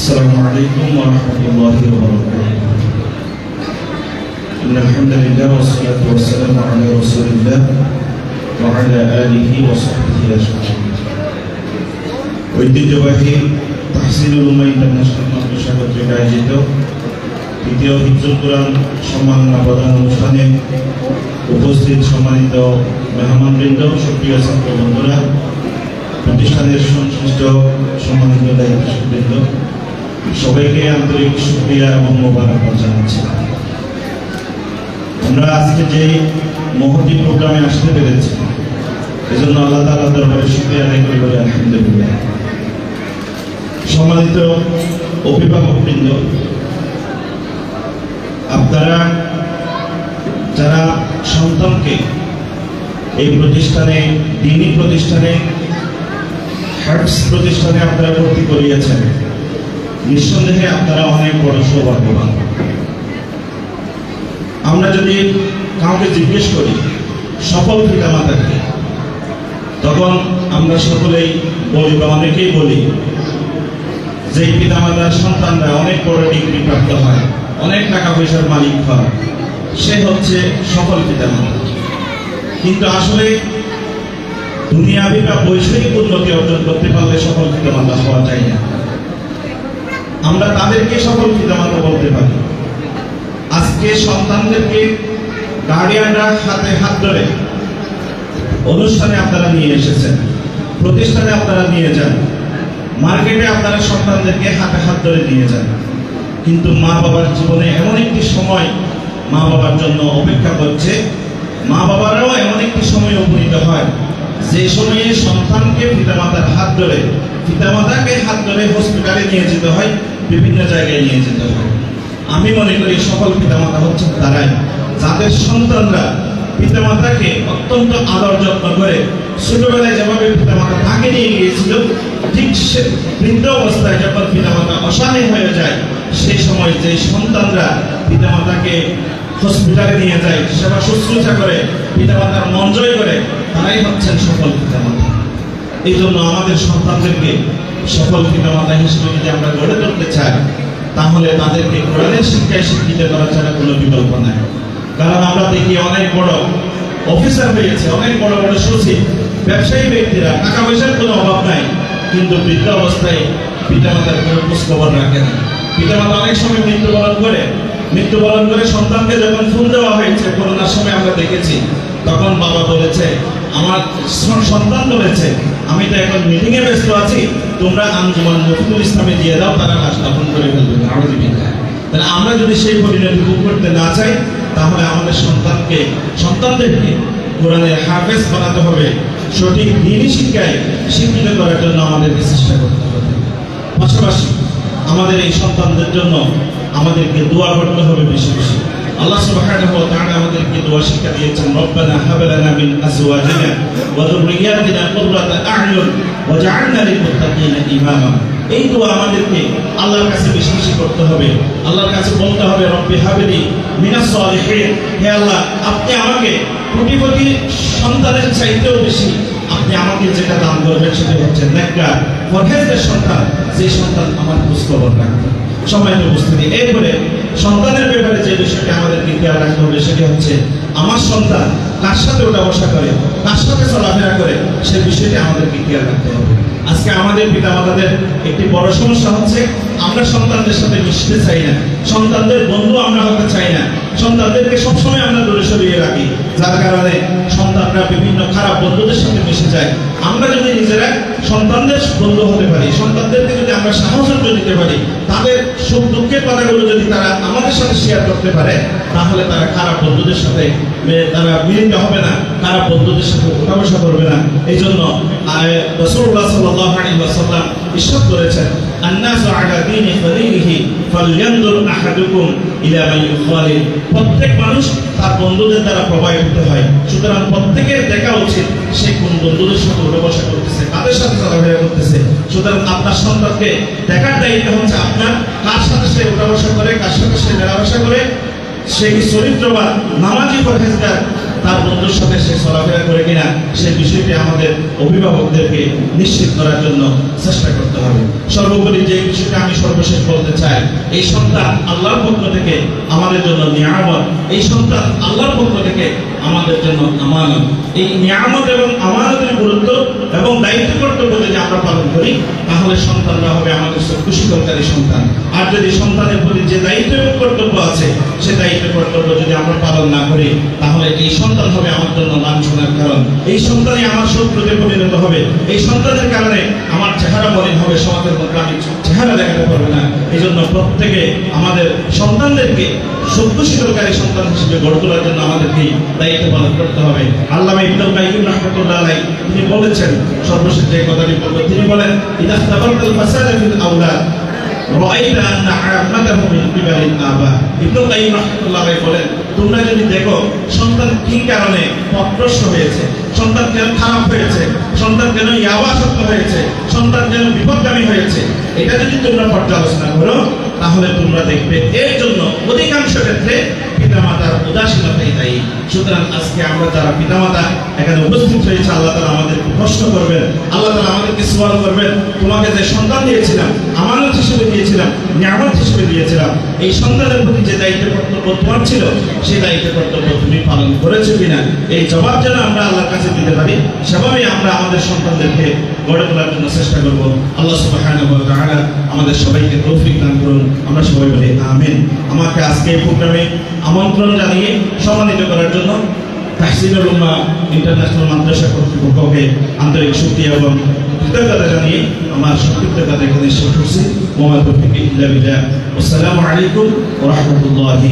السلام عليكم ورحمة الله وبركاته إن الحمد لله والصلاة والسلام على رسول الله وعلى آله وصحبه أجمعين ঐতিহ্যবাহী তাহসিলুল উমা ইন্টারন্যাশনাল মাদ্রাসা কর্তৃক আয়োজিত তৃতীয় হিজুল কোরআন সম্মাননা প্রদান অনুষ্ঠানে উপস্থিত সম্মানিত মেহমানবৃন্দ সুপ্রিয় ছাত্র বন্ধুরা প্রতিষ্ঠানের সংশ্লিষ্ট সম্মানিত দায়িত্ববৃন্দ সবাইকে আন্তরিক সুক্রিয়া এবং মোবারকবাদ জানাচ্ছি। আমরা আজকে যে মহতি প্রোগ্রামে আসতে পেরেছি, এজন্য আল্লাহ তাআলা দরবারে শুকরিয়া আদায় করি বলে আলহামদুলিল্লাহ। সম্মানিত অভিভাবকবৃন্দ, আপনারা যারা সন্তানকে এই প্রতিষ্ঠানে, দিনী প্রতিষ্ঠানে, হার্টস প্রতিষ্ঠানে আপনারা ভর্তি করিয়েছেন নিঃসন্দেহে আপনারা অনেক বড় সৌভাগ্যবান। আমরা যদি কাউকে জিজ্ঞেস করি, সফল পিতা মাতাকে তখন আমরা সকলেই বলি বা অনেকেই বলি যে পিতা মাতার সন্তানরা অনেক বড় ডিগ্রি প্রাপ্ত হয়, অনেক টাকা পয়সার মালিক হয়, সে হচ্ছে সফল পিতা মাতা কিন্তু আসলে দুনিয়াবি বা বৈষয়িক উন্নতি অর্জন করতে পারলে সফল পিতামাতা হওয়া যায় না। আমরা তাদেরকে সফল পিতামাতা বলতে পারি। আজকে সন্তানদেরকে গার্ডিয়ানরা হাতে হাত ধরে অনুষ্ঠানে আপনারা নিয়ে এসেছেন, প্রতিষ্ঠানে আপনারা নিয়ে যান, মার্কেটে আপনারা সন্তানদেরকে হাতে হাত ধরে নিয়ে যান। কিন্তু মা বাবার জীবনে এমন একটি সময় মা বাবার জন্য অপেক্ষা করছে। মা বাবারাও এমন একটি সময় উপনীত হয়, যে সময়ে সন্তানকে পিতামাতার হাত ধরে, পিতামাতাকে হাত ধরে হসপিটালে নিয়ে যেতে হয়। বিভিন্ন জায়গায় নিয়ে যেতে হয়। আমি মনে করি সকল পিতামাতা হচ্ছে তারাই, যাদের সন্তানরা পিতামাতাকে অত্যন্ত আদর যত্ন করে ছোটবেলায় যেভাবে পিতামাতা তাকে নিয়ে গিয়েছিল, ঠিক সে বৃদ্ধ অবস্থায় যখন পিতামাতা অশালীন হয়ে যায়, সেই সময় যে সন্তানরা পিতামাতাকে হসপিটালে নিয়ে যায়, সেবা শুশ্রূষা করে, পিতামাতার মন জয় করে, তারাই হচ্ছেন সফল পিতামাতা। এই জন্য আমাদের সন্তানদেরকে সফল পিতামাতা হিসেবে যদি আমরা গড়ে তুলতে চাই, তাহলে তাদেরকে কোরআনের শিক্ষায় শিক্ষিত করা ছাড়া কোনো বিকল্প নাই। কারণ আমরা দেখি অনেক বড় অফিসার হয়েছে, অনেক বড় বড় সচিব, ব্যবসায়ী ব্যক্তিরা টাকা পয়সার কোনো অভাব নাই, কিন্তু বৃদ্ধ অবস্থায় পিতামাতার কোনো খোঁজ খবর রাখে না। পিতামাতা অনেক সময় মৃত্যুবরণ করে মৃত্যুবরণ করে সন্তানকে যখন ফোন দেওয়া হয়েছে, করোনার সময় আমরা দেখেছি, তখন বাবা বলেছে আমার সন্তান রয়েছে। আমি তো এখন মিটিং এ ব্যস্ত আছি। তোমরা আঞ্জুমান মফিদুল ইসলামে দিয়ে দাও, তারা লাশ দাফন করে ফেলবে। আমাদের তাহলে আমরা যদি সেই পরিণতি ভোগ করতে না চাই, তাহলে আমাদের সন্তানকে, সন্তানদেরকে কোরআনের হাফেজ বানাতে হবে। সঠিক দিনই শিক্ষায় শিক্ষিত করার জন্য আমাদেরকে চেষ্টা করতে হবে। পাশাপাশি আমাদের এই সন্তানদের জন্য আমাদেরকে দোয়া করতে হবে বেশি বেশি। আল্লাহ সুবহানাহু ওয়া তাআলা আমাদেরকে দোয়া শিক্ষা দিয়েছেন, রব্বানা হাব লানা মিন আজওয়াজিনা ওয়া যুররিয়াতিনা কুররাতা আ'য়ুন ইমামা। এই দোয়া আমাদেরকে আল্লাহর কাছে বেশি বেশি করতে হবে। আল্লাহর কাছে বলতে হবে, রব্বি হাবলি মিনাস সালিহিন। হে আল্লাহ, আপনি আমাকে কোটি কোটি সন্তানের চাইতেও বেশি, আপনি আমাকে যেটা দান করবেন সেটা হচ্ছে নেককার পরহেজের সন্তান, যে সন্তান আমার খোঁজ খবর রাখবে। সম্মানিত উপস্থিতি, এরপরে সন্তানের ব্যাপারে যে বিষয়টা আমাদেরকে খেয়াল রাখতে হবে, সেটি হচ্ছে আমার সন্তান কার সাথে ওটা বসা করে, কার সাথে চলাফেরা করে, সে বিষয়টি আমাদেরকে খেয়াল রাখতে হবে। আজকে আমাদের পিতামাতাদের একটি বড় সমস্যা হচ্ছে, আমরা সন্তানদের সাথে মিশতে চাই না। সন্তানদের বন্ধু আমরা হতে চাই না। সন্তানদেরকে সবসময় আমরা দূরে সরিয়ে রাখি। যার কারণে সন্তানরা বিভিন্ন খারাপ বন্ধুদের সাথে মিশে যায়। আমরা যদি নিজেরা সন্তানদের বন্ধু হতে পারি, সন্তানদেরকে যদি আমরা সাহসর্য দিতে পারি, তাদের দুঃখের কথাগুলো যদি তারা আমাদের সাথে শেয়ার করতে পারে তাহলে তারা খারাপ বন্ধুদের সাথে এ, তারা মিলিত হবে না খারাপ বন্ধুদের সাথে উঠা বসা করবে না এই জন্য রসুল্লাহ সাল্লাহ আলী ওয়াসাল্লাম ইস্বাদ করেছেন الناس على دين خليله فلينظر احدكم الى من يخالل প্রত্যেক মানুষ তার বন্ধুদের দ্বারা প্রভাবিত হয় সুতরাং প্রত্যেকের দেখা উচিত সে কোন বন্ধুদের সাথে উঠে বসা করতেছে কাদের সাথে চলাফেরা করতেছে। সুতরাং আপনার সন্তানকে দেখার দায়িত্ব হচ্ছে আপনার। কার সাথে সে উঠা বসা করে, কার সাথে সে মেলামেশা করে, সে কি চরিত্রবান, নামাজি পরহেজগার, তার বন্ধুর সাথে সে চলাফেরা করে কিনা সেই বিষয়টি আমাদের অভিভাবকদেরকে নিশ্চিত করার জন্য চেষ্টা করতে হবে। সর্বোপরি যে বিষয়টা আমি সর্বশেষ বলতে চাই, এই সন্তান আল্লাহর পক্ষ থেকে আমাদের জন্য নিয়ামত। এই সন্তান আল্লাহর পক্ষ থেকে আমাদের জন্য আমানত। এই নিয়ামত এবং আমানতের গুরুত্ব এবং দায়িত্ব কর্তব্য যদি আমরা পালন করি, তাহলে সন্তানরা হবে আমাদের খুশিকরকারী সন্তান। আর যদি সন্তানের প্রতি যে দায়িত্ব এবং কর্তব্য আছে, সে দায়িত্ব কর্তব্য যদি আমরা পালন না করি, তাহলে এই সন্তান হবে আমার জন্য লাঞ্ছনার কারণ। এই সন্তানই আমার শত্রুতে পরিণত হবে। এই সন্তানের কারণে আমার চেহারা মলিন হবে, সমাজের মধ্যে আমি চেহারা দেখাতে পারব না। এই জন্য প্রত্যেকে আমাদের সন্তানদেরকে সত্যশীলকারী সন্তান হিসেবে গড়ে তোলার জন্য আমাদেরকে দায়িত্ব পালন করতে হবে। আল্লাহ ইবনুল কাইয়িম রাহমাতুল্লাহ আলাইহি, তিনি বলেছেন, সর্বশেষ যে কথাটি বলব, তিনি বলেন, ইদা তাবারকাল ফাসাদা ফিল আন্না আ'মাতাহু মিন কিবারিল আবা। ইবনুল কাইয়িম রাহমাতুল্লাহ আলাইহি বলেন তোমরা যদি দেখো, সন্তান কি কারণে পথভ্রষ্ট হয়েছে? সন্তান কেন খারাপ হয়েছে? সন্তান কেন ইয়াবাসক্ত হয়েছে? সন্তান কেন বিপদগামী হয়েছে? এটা যদি তোমরা পর্যালোচনা করো, তাহলে তোমরা দেখবে এর জন্য অধিকাংশ ক্ষেত্রে পিতামাতার উদাসীনতাই দায়ী। সুতরাং আজকে আমরা যারা পিতামাতা, এখানে উপস্থিত হয়েছে, আল্লাহ তালা আমাদেরকে প্রশ্ন করবেন। আল্লাহ তালা স্মরণ করবেন। তোমাকে যে সন্তান দিয়েছিলাম, আমানত হিসেবে দিয়েছিলাম, নিয়ামত হিসেবে দিয়েছিলাম, এই সন্তানের প্রতি যে দায়িত্ব কর্তব্য তোমার ছিল, সেই দায়িত্ব কর্তব্য তুমি পালন করেছ কিনা? এই জবাব যেন আমরা আল্লাহর কাছে দিতে পারি, সেভাবেই আমরা আমাদের সন্তানদেরকে গড়ে তোলার জন্য চেষ্টা করব। আল্লাহ সুবহানাহু আমাদের সবাইকে তৌফিক দান করুন। আমরা সবাই বলি আমিন। আমাকে আজকে এই প্রোগ্রামে আমন্ত্রণ জানিয়ে সম্মানিত করার জন্য তাহসিনুল উম্মাহ ইন্টারন্যাশনাল মাদ্রাসা কর্তৃপক্ষকে আন্তরিক শুকরিয়া এবং কৃতজ্ঞতা আমার সংক্ষিপ্ততা এখানে শেষ করছি মোহাম্মদ রফিক ইল্লা বিল্লাহ। আলাইকুম ওয়া রাহমাতুল্লাহি